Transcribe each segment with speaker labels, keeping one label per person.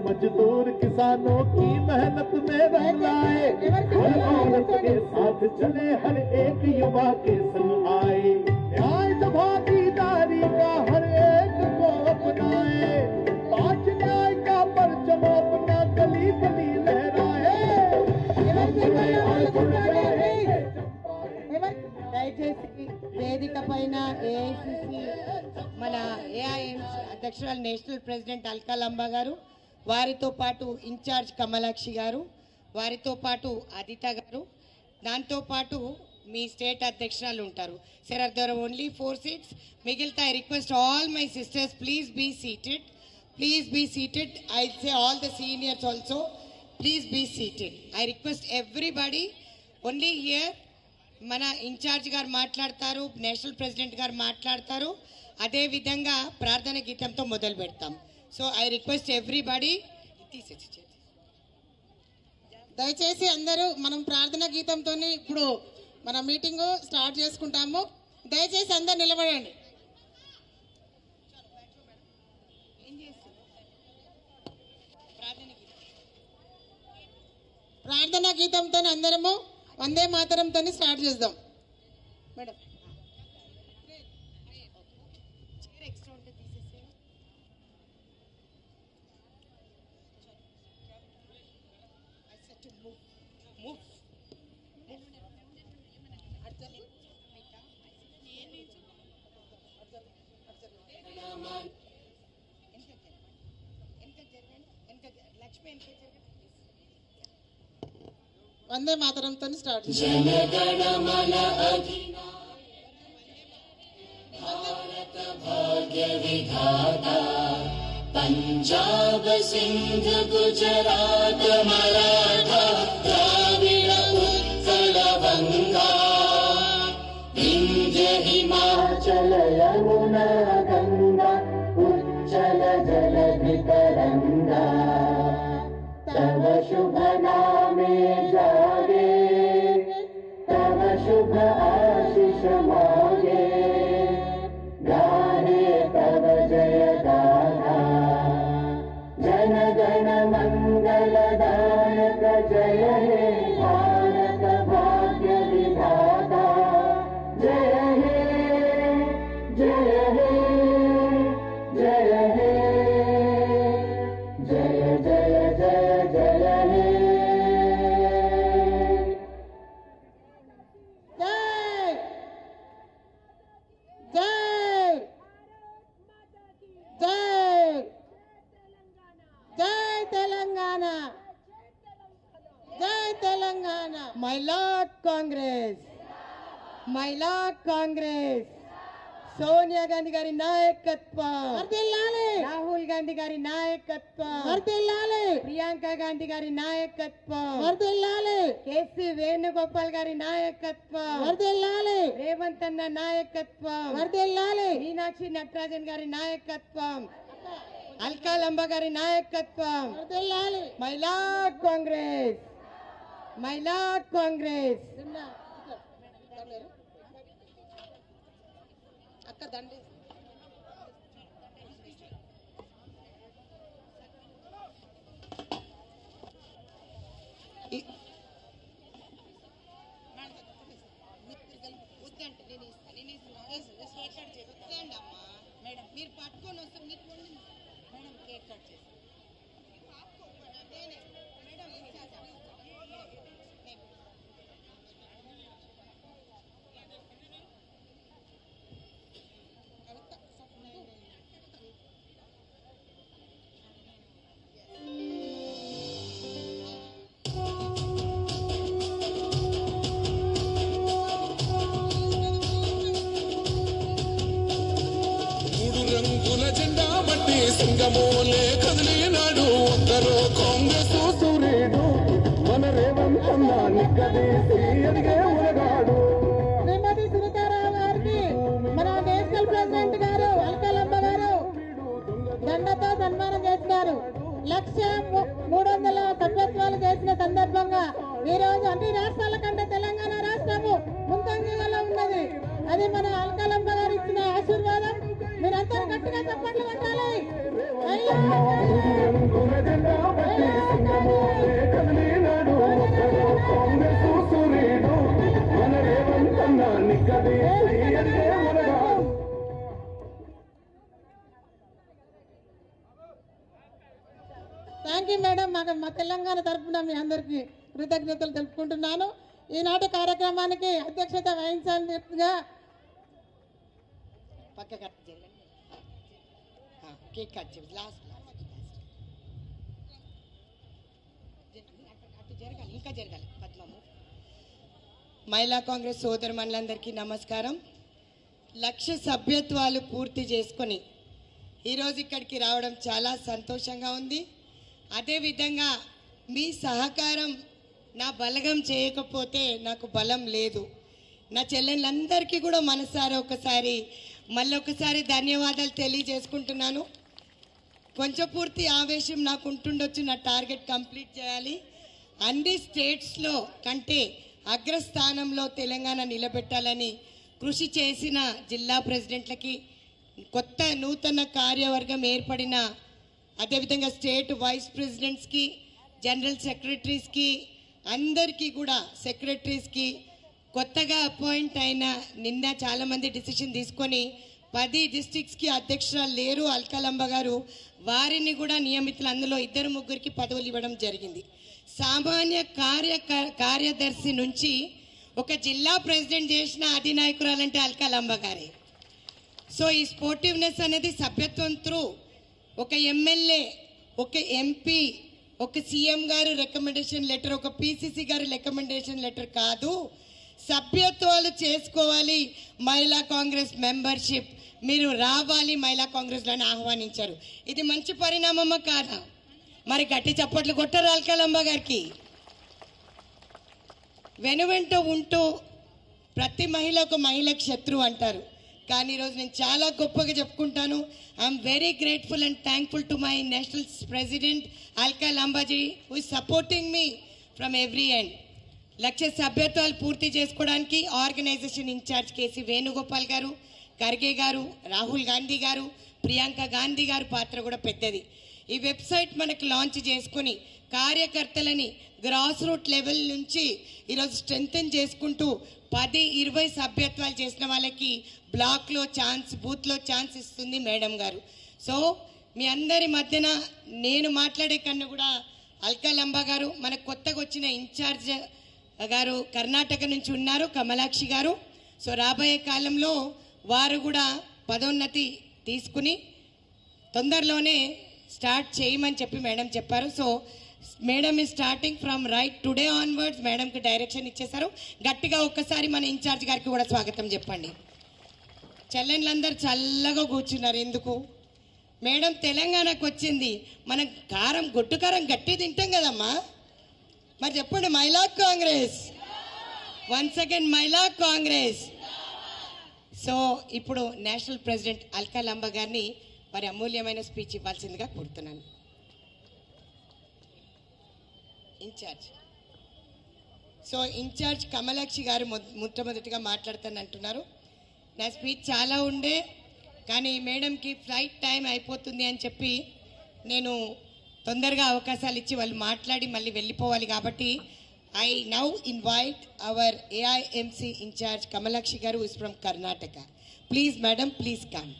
Speaker 1: मजदूर किसानों की मेहनत में रंग लाए हर औरत के साथ चले हर एक युवा के संग आए न्याय तो भागीदारी का हर एक को अपनाए पांच न्याय का परचम अपना गली गली लहराए और जुड़ गए
Speaker 2: ఎవరు? దయచేసి వేదిక పైన ఏఐసిసి మన ఏఐఎంసీ అధ్యక్షురాలు నేషనల్ ప్రెసిడెంట్ అల్కా లంబా గారు వారితో పాటు ఇన్ఛార్జ్ కమలాక్షి గారు వారితో పాటు అదిత గారు దాంతో పాటు మీ స్టేట్ అధ్యక్షురాలు ఉంటారు. Sir are there only four seats మిగిలితే I request all my sisters please be seated please be seated I say all the seniors also please be seated I request everybody only here మన incharge గారు మాట్లాడతారు national president గారు మాట్లాడతారు. అదేవిధంగా ప్రార్థన గీతంతో మొదలు పెడతాం. సో ఐ రిక్వెస్ట్ ఎవ్రీబడి తీసేసి
Speaker 3: దయచేసి అందరూ మనం ప్రార్థన గీతంతో ఇప్పుడు మన మీటింగు స్టార్ట్ చేసుకుంటాము. దయచేసి అందరు నిలబడండి. ప్రార్థన గీతంతో అందరము వందే మాతరంతో స్టార్ట్ చేద్దాం. మేడం.
Speaker 4: वन्दे मातरं तन् स्टार्ट्। जनगणमय अधिमा भारत भाग्यविधा पञ्जाग सिंह
Speaker 3: गुजराग मराठाविङ्गा इन्द्र हिमाचलय తెలంగాణ.
Speaker 2: మహిళా కాంగ్రెస్. మహిళా కాంగ్రెస్. సోనియా గాంధీ గారి నాయకత్వం. రాహుల్ గాంధీ గారి నాయకత్వం. ప్రియాంక గాంధీ గారి నాయకత్వం. కేసీ వేణుగోపాల్ గారి నాయకత్వం. రేవంత్ అన్న నాయకత్వం. మీనాక్షి నటరాజన్ గారి నాయకత్వం. అల్కా లంబ గారి నాయకత్వం.
Speaker 3: వర్ధిల్లాలి
Speaker 2: మహిళా కాంగ్రెస్. కాంగ్రెస్.
Speaker 3: అక్క దండి.
Speaker 2: మేడం మీరు పట్టుకొని వస్తే మీకు మేడం కేక్ కట్ చేసి
Speaker 5: బట్టి కదిలినాడు. కాంగ్రెస్ సూర్యుడు. మన
Speaker 3: శ్రీమతి సునీతారావు గారికి మన నేషనల్ ప్రెసిడెంట్ గారు అల్కలమ్మ గారు దండతో సన్మానం చేస్తున్నారు లక్ష మూడు వందల సభ్యత్వాలు చేసిన సందర్భంగా ఈ రోజు అన్ని రాష్ట్రాల కంటే తెలంగాణ రాష్ట్రము ముందంజలో ఉన్నది. అది మన అల్కలమ్మ థ్యాంక్ యూ మేడం మాకు మా తెలంగాణ తరఫున మీ అందరికీ కృతజ్ఞతలు తెలుపుకుంటున్నాను. ఈనాటి కార్యక్రమానికి అధ్యక్షత వహించాల్సిందిగా
Speaker 2: పక్క కట్ కేక్ కట్ చేయండి. లాస్ట్ లాస్ట్ జరగాలి ఇంకా జరగాలి. మహిళా కాంగ్రెస్ సోదరు మనులందరికీ నమస్కారం. లక్ష సభ్యత్వాలు పూర్తి చేసుకొని ఈరోజు ఇక్కడికి రావడం చాలా సంతోషంగా ఉంది. అదేవిధంగా మీ సహకారం నా బలగం చేయకపోతే నాకు బలం లేదు. నా చెల్లెళ్ళందరికీ కూడా మనసారి ఒకసారి మళ్ళొకసారి ధన్యవాదాలు తెలియజేసుకుంటున్నాను. కొంచెం పూర్తి ఆవేశం నాకు ఉంటుండొచ్చు నా టార్గెట్ కంప్లీట్ చేయాలి. అన్ని స్టేట్స్లో కంటే అగ్రస్థానంలో తెలంగాణ నిలబెట్టాలని కృషి చేసిన జిల్లా ప్రెసిడెంట్లకి కొత్త నూతన కార్యవర్గం ఏర్పడిన అదేవిధంగా స్టేట్ వైస్ ప్రెసిడెంట్స్కి జనరల్ సెక్రటరీస్కి అందరికీ కూడా సెక్రటరీస్కి కొత్తగా అపాయింట్ అయిన నిన్న చాలామంది డిసిషన్ తీసుకొని పది డిస్టిక్స్కి అధ్యక్షురాలు లేరు అల్కాలంబ గారు. వారిని కూడా నియమితులు అందులో ఇద్దరు ముగ్గురికి పదవులు ఇవ్వడం జరిగింది. సామాన్య కార్య కార్యదర్శి నుంచి ఒక జిల్లా ప్రెసిడెంట్ చేసిన అధినాయకురాలంటే అల్కలంబ గారే. సో ఈ స్పోర్టివ్నెస్ అనేది సభ్యత్వం త్రూ ఒక ఎమ్మెల్యే ఒక ఎంపీ ఒక సీఎం గారు రికమెండేషన్ లెటర్ ఒక పీసీసీ గారు రికమెండేషన్ లెటర్ కాదు. సభ్యత్వాలు చేసుకోవాలి. మహిళా కాంగ్రెస్ మెంబర్షిప్. మీరు రావాలి మహిళా కాంగ్రెస్లను ఆహ్వానించారు. ఇది మంచి పరిణామమా కాదా? మరి గట్టి చప్పట్లు కొట్టరు అల్కలంబ గారికి. వెనువెంట ఉంటూ ప్రతి మహిళ ఒక మహిళకు శత్రువు అంటారు. కానీ ఈరోజు నేను చాలా గొప్పగా చెప్పుకుంటాను. I'm very grateful and thankful to my national president Alka Lamba ji who supporting me from every end లక్ష్య సభ్యత్వాలు పూర్తి చేసుకోవడానికి ఆర్గనైజేషన్ ఇన్ఛార్జ్ కేసీ వేణుగోపాల్ గారు ఖర్గే గారు రాహుల్ గాంధీ గారు ప్రియాంక గాంధీ గారు పాత్ర కూడా పెద్దది. ఈ వెబ్సైట్ మనకు లాంచ్ చేసుకుని కార్యకర్తలని గ్రాస్ రూట్ లెవెల్ నుంచి ఈరోజు స్ట్రెంగ్తన్ చేసుకుంటూ పది ఇరవై సభ్యత్వాలు చేసిన వాళ్ళకి బ్లాక్లో ఛాన్స్ బూత్లో ఛాన్స్ ఇస్తుంది మేడం గారు. సో మీ అందరి మధ్యన నేను మాట్లాడే కన్నా కూడా అల్కాలంబ గారు మనకు కొత్తగా వచ్చిన ఇన్ఛార్జ్ గారు కర్ణాటక నుంచి ఉన్నారు కమలాక్షి గారు. సో రాబోయే కాలంలో వారు కూడా పదోన్నతి తీసుకుని తొందరలోనే స్టార్ట్ చేయమని చెప్పి మేడం చెప్పారు. సో మేడం ఈ starting from right today onwards మేడంకి డైరెక్షన్ ఇచ్చేశారు. గట్టిగా ఒక్కసారి మన ఇన్ఛార్జ్ గారికి కూడా స్వాగతం చెప్పండి. చెల్లెళ్ళందరూ చల్లగా కూర్చున్నారు. ఎందుకు? మేడం తెలంగాణకు వచ్చింది. మనం కారం గొట్టు కారం గట్టి తింటాం కదమ్మా. మరి చెప్పండి మహిళా Congress once second Mahila Congress so ఇప్పుడు నేషనల్ ప్రెసిడెంట్ అల్కా లంబ గారిని వారి అమూల్యమైన స్పీచ్ ఇవ్వాల్సిందిగా కోరుతున్నాను. ఇన్ఛార్జ్. సో ఇన్ఛార్జ్ కమలాక్షి గారు మొ- మొట్టమొదటిగా మాట్లాడతానంటున్నారు నా స్పీచ్ చాలా ఉండే కానీ మేడంకి ఫ్లైట్ టైం అయిపోతుంది అని చెప్పి నేను తొందరగా అవకాశాలు ఇచ్చి వాళ్ళు మాట్లాడి మళ్ళీ వెళ్ళిపోవాలి కాబట్టి I now invite our AIMC incharge Kamalakshi గారు is from Karnataka. Please madam please come.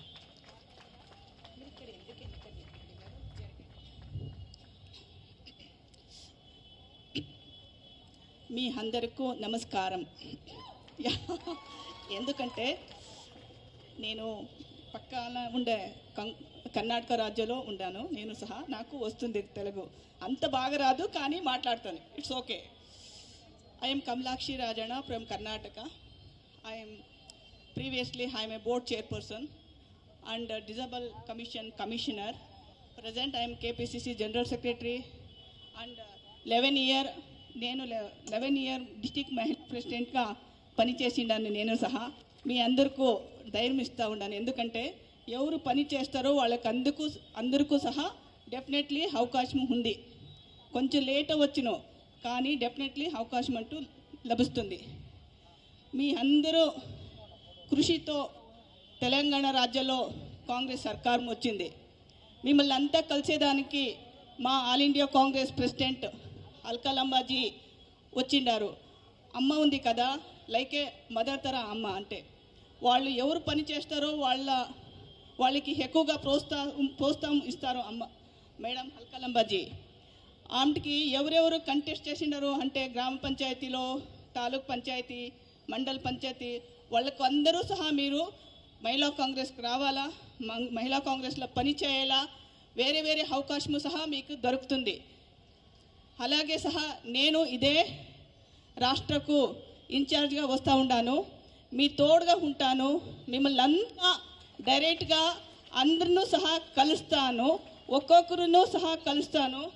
Speaker 6: మీ అందరికీ నమస్కారం. యా, ఎందుకంటే నేను పక్కన ఉండే కం- కర్ణాటక రాజ్యంలో ఉండాను. నేను సహా నాకు వస్తుంది తెలుగు. అంత బాగా రాదు కానీ మాట్లాడతాను. It's okay I'm Kamalakshi Rajana from Karnataka I'm previously I'm a board chairperson and disable commission commissioner present I'm KPCC general secretary and eleven year నేను లెవెన్ ఇయర్ డిస్టిక్ మహిళా ప్రెసిడెంట్గా పనిచేసిండాను నేను సహా మీ అందరికీ ధైర్యం ఇస్తూ ఉన్నాను. ఎందుకంటే ఎవరు పని చేస్తారో వాళ్ళకి అందుకు అందరికీ సహా డెఫినెట్లీ అవకాశం ఉంది. కొంచెం లేట్ వచ్చినో కానీ డెఫినెట్లీ అవకాశం అంటూ లభిస్తుంది. మీ అందరూ కృషితో తెలంగాణ రాజ్యంలో కాంగ్రెస్ సర్కారం వచ్చింది. మిమ్మల్ని అంతా కలిసేదానికి మా ఆల్ ఇండియా కాంగ్రెస్ ప్రెసిడెంట్ అల్కలమ్మాజీ వచ్చిండారు. అమ్మ ఉంది కదా లైక్ ఏ మదర్ తర అమ్మ అంటే. వాళ్ళు ఎవరు పని చేస్తారో వాళ్ళ వాళ్ళకి ఎక్కువగా ప్రోత్సాహం ప్రోత్సాహం ఇస్తారో అమ్మ. మేడం హల్కలంబాజీ ఆమెకి ఎవరెవరు కంటెస్ట్ చేసినారు అంటే గ్రామ పంచాయతీలో తాలూక్ పంచాయతీ మండల్ పంచాయతీ వాళ్ళకు అందరూ సహా మీరు మహిళా కాంగ్రెస్కి రావాలా? మహిళా కాంగ్రెస్లో పని చేయాలా? వేరే వేరే అవకాశము సహా మీకు దొరుకుతుంది. అలాగే సహా నేను ఇదే రాష్ట్రకు ఇన్ఛార్జ్గా వస్తూ ఉన్నాను మీ తోడుగా ఉంటాను. మిమ్మల్ని అంతా డైరెక్ట్గా అందరినూ సహా కలుస్తాను. ఒక్కొక్కరును సహా కలుస్తాను.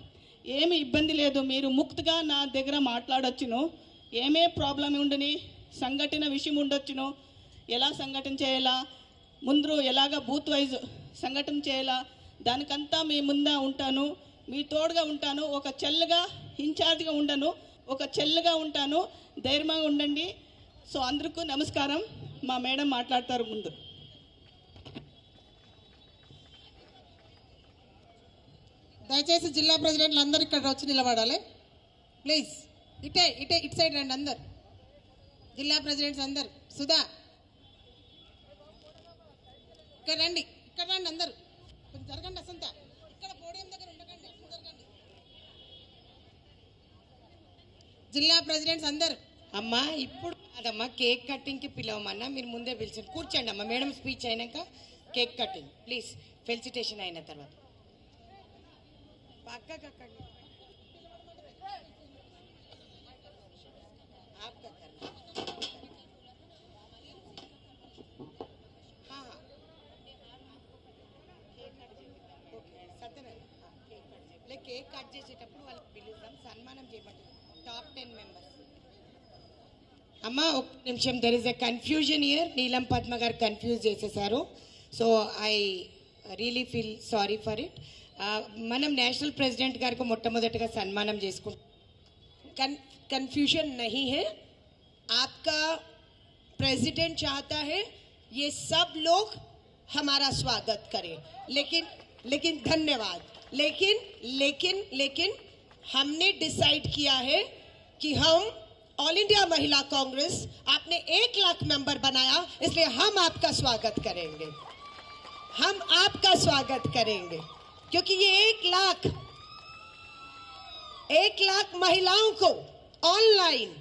Speaker 6: ఏమి ఇబ్బంది లేదు. మీరు ముక్తిగా నా దగ్గర మాట్లాడొచ్చును. ఏమే ప్రాబ్లం ఉండని సంఘటన విషయం ఉండొచ్చును. ఎలా సంఘటన చేయాలా? ముందు ఎలాగ బూత్ వైజ్ సంఘటన చేయాలా? దానికంతా మీ ముందా ఉంటాను. మీ తోడుగా ఉంటాను ఒక చెల్లగా ఇన్ఛార్జ్గా ఉండను ఒక చెల్లగా ఉంటాను. ధైర్యంగా ఉండండి. సో అందరికీ నమస్కారం. మా మేడం మాట్లాడతారు ముందు.
Speaker 3: దయచేసి జిల్లా ప్రెసిడెంట్లు అందరు ఇక్కడ వచ్చి నిలబడాలి. ప్లీజ్. ఇటే ఇటే ఇటు సైడ్ రండి అందరు. జిల్లా ప్రెసిడెంట్స్ అందరు. సుధా. ఇక్కడ రండి. ఇక్కడ రండి అందరు. కొంచెం జరగండి అసంతా ఇక్కడ పోడియం దగ్గర ఉండకండి అసలు జరగండి జిల్లా ప్రెసిడెంట్స్ అందరు.
Speaker 2: అమ్మా ఇప్పుడు అదమ్మా కేక్ కటింగ్కి పిలవమన్నా మీరు ముందే పిలిచింది కూర్చోండి అమ్మా మేడం స్పీచ్ అయినాక కేక్ కటింగ్ ప్లీజ్ ఫెలిసిటేషన్ అయిన తర్వాత. పక్కకు కేక్ కట్ చేసేటప్పుడు వాళ్ళకి పిలుద్దాం. సన్మానం చేయమంటారు టాప్ టెన్ మెంబర్స్ అమ్మ ఒక నిమిషం there is a confusion here Neelam Padma గారు కన్ఫ్యూజ్ చేసేసారు so I really feel sorry for it మనం నేషనల్ ప్రెసిడెంట్ గారికి మొట్టమొదటిగా సన్మానం చేసుకుంటాం
Speaker 7: कंफ्यूजन नहीं है आपका प्रेसिडेंट चाहता है ये सब लोग हमारा स्वागत करें लेकिन लेकिन धन्यवाद लेकिन लेकिन लेकिन हमने डिसाइड किया है कि हम ऑल इंडिया महिला कांग्रेस आपने एक लाख मेंबर बनाया, इसलिए हम आपका स्वागत करेंगे। हम आपका स्वागत करेंगे, क्योंकि ये एक लाख एक लाख महिलाओं को ऑनलाइन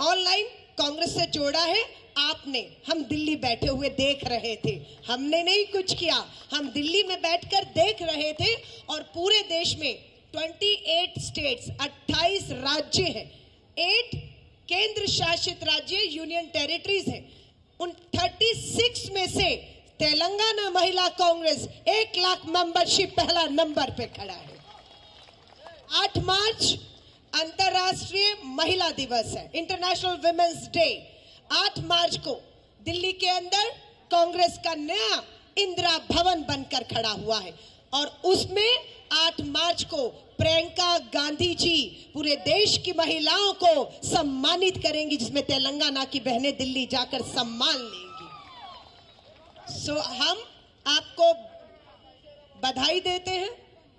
Speaker 7: ऑनलाइन कांग्रेस से जोड़ा है। आपने, हम दिल्ली बैठे हुए देख रहे थे। हमने नहीं कुछ किया, हम दिल्ली में बैठकर देख रहे थे और पूरे देश में 28 स्टेट्स 28 राज्य हैं। 8 केंद्र शासित राज्य, यूनियन टेरिटरीज हैं। उन 36 में से तेलंगाना महिला कांग्रेस एक लाख मेंबरशिप पहला नंबर पे खड़ा है। आठ मार्च, अंतर्राष्ट्रीय महिला दिवस है इंटरनेशनल वुमेन्स डे आठ मार्च को दिल्ली के अंदर कांग्रेस का नया इंदिरा भवन बनकर खड़ा हुआ है। और उसमें आठ मार्च को प्रियंका गांधी जी पूरे देश की महिलाओं को सम्मानित करेंगी जिसमें तेलंगाना की बहनें दिल्ली जाकर सम्मान लेंगी। सो so, हम आपको बधाई देते हैं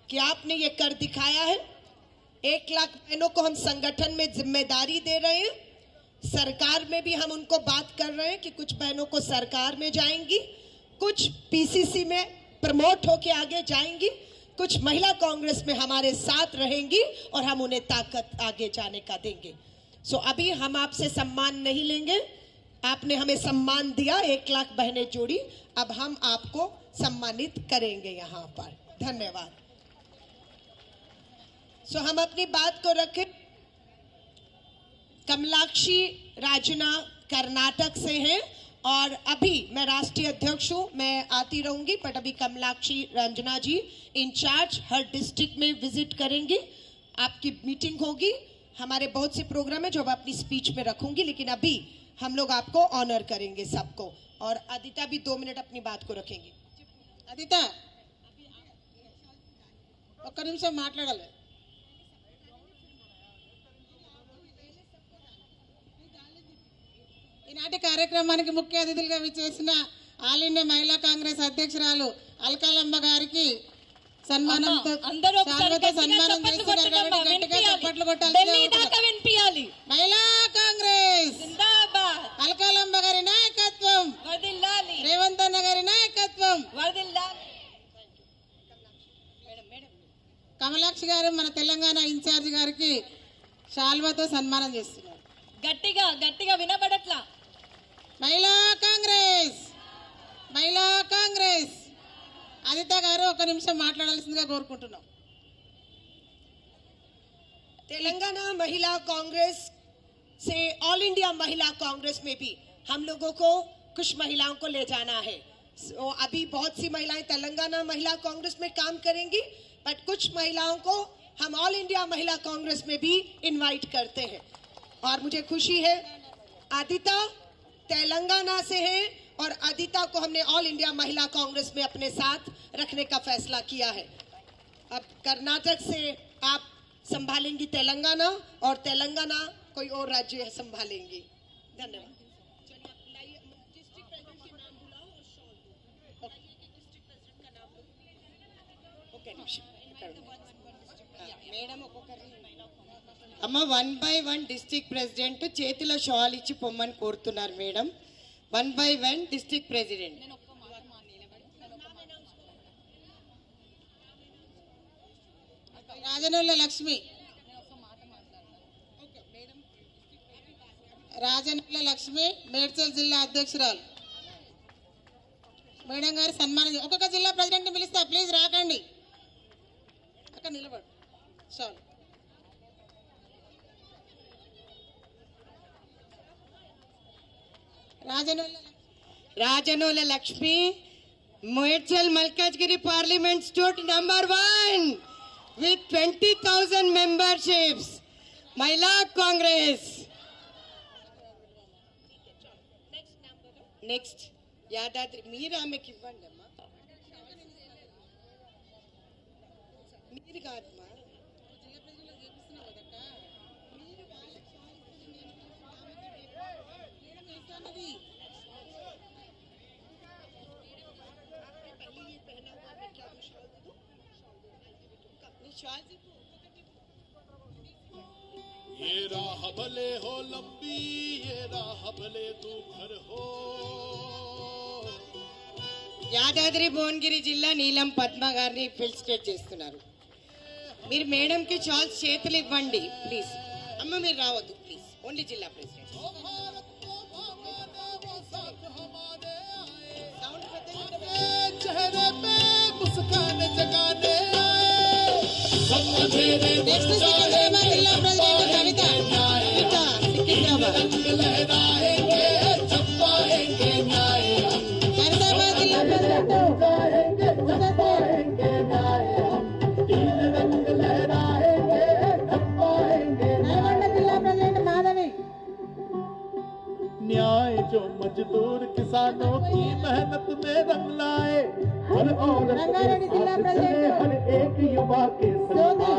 Speaker 7: कि आपने ये कर दिखाया है। एक लाख बहनों को हम संगठन में ज़िम्मेदारी दे रहे हैं। सरकार में भी हम उनको बात कर रहे हैं कि कुछ बहनों को सरकार में जाएँगी कुछ पीसीसी में प्रमोट होके आगे जाएँगी। कुछ महिला कांग्रेस में हमारे साथ रहेंगी और हम उन्हें ताकत आगे जाने का देंगे। सो अभी हम आपसे सम्मान नहीं लेंगे। आपने हमें सम्मान दिया, एक लाख बहनें जोड़ी। अब हम आपको सम्मानित करेंगे यहाँ पर। धन्यवाद। सो हम अपनी बात को रखें। कमलाक्षी राजना कर्नाटक से हैं। और अभी मैं राष्ट्रीय अध्यक्ष हूं मैं आती रहूंगी बट अभी कमलाक्षी रंजना जी इंचार्ज हर डिस्ट्रिक्ट में विजिट करेंगी आपकी मीटिंग होगी हमारे बहुत से प्रोग्राम है जो अब अपनी स्पीच में रखूंगी लेकिन अभी हम लोग आपको ऑनर करेंगे सबको और अदिता भी दो मिनट अपनी बात को रखेंगी
Speaker 3: అదిత ఒక్క నిమిషం మాట్లాడాలి ఈనాటి కార్యక్రమానికి ముఖ్య అతిథులుగా విచ్చేసిన ఆల్ ఇండియా మహిళా కాంగ్రెస్ అధ్యక్షురాలు అల్కాలమ్మ గారికి సన్మానంతో సన్మానం చేస్తున్నారు కాబట్టి గట్టిగా. చప్పట్లు
Speaker 8: వినిపియాలి.
Speaker 3: మహిళా కాంగ్రెస్! అల్కాలంబ గారి నాయకత్వం! రేవంత్ అన్న గారి నాయకత్వం! కమలాక్షి గారు మన తెలంగాణ ఇన్ఛార్జ్ గారికి శాల్వాతో సన్మానం చేస్తున్నారు.
Speaker 6: గట్టిగా గట్టిగా వినబడట్లా?
Speaker 3: మహిళా కాంగ్రెస్ మహిళా కాంగ్రెస్ అదిత గారు ఒక నిమిషం మాట్లాడాల్సిందిగా కోరుకుంటున్నాం
Speaker 7: तेलंगाना महिला कांग्रेस से ऑल इंडिया महिला कांग्रेस में भी हम लोगों को कुछ महिलाओं को ले जाना है so, अभी बहुत सी महिलाएं तेलंगाना महिला कांग्रेस में काम करेंगी बट कुछ महिलाओं को हम ऑल इंडिया महिला कांग्रेस में भी इनवाइट करते हैं और मुझे खुशी है आदिता तेलंगाना से है और आदिता को हमने ऑल इंडिया महिला कांग्रेस में अपने साथ रखने का फैसला किया है। अब कर्नाटक से आप संभालेंगी तेलंगाना और तेलंगाना कोई और राज्य संभालेंगी। धन्यवाद।
Speaker 2: అమ్మ one by one district president చేతిలో షాల్ ఇచ్చి పొమ్మని కోరుతున్నారు madam. One by one district president
Speaker 3: Rajanolla Lakshmi. Rajanolla Lakshmi Medchal జిల్లా అధ్యక్షురాలు. మేడం గారు సన్మానం ఒక్కొక్క జిల్లా ప్రెసిడెంట్ని పిలుస్తా ప్లీజ్ రాకండి. అక్కడ నిలబడు. చాలు Rajanolla
Speaker 2: Rajanola Lakshmi Medchal Malkajgiri parliament state number one with twenty thousand memberships. Mahila Congress. Next Yadadri మీరు ఆమెకి ఇవ్వండి అమ్మా. మీరు కాదమ్మా. నీ షాల్ చెప్పు
Speaker 1: ये राह भले हो लंबी ये राह भले तू घर हो
Speaker 2: యాదాద్రి భువనగిరి జిల్లా నీలం పద్మ గారిని ఫెలిసిటేట్ చేస్తున్నారు మీరు మేడంకి చాల్స్ చేతులు ఇవ్వండి ప్లీజ్ అమ్మ మీరు రావద్దు
Speaker 1: please only
Speaker 3: Jilla President. Next is Jilla President Kavita.
Speaker 1: Kavita, जो मजदूर किसानों की मेहनत में रंग लाए हर औरत के साथ चले हर एक युवा के
Speaker 3: ज्योति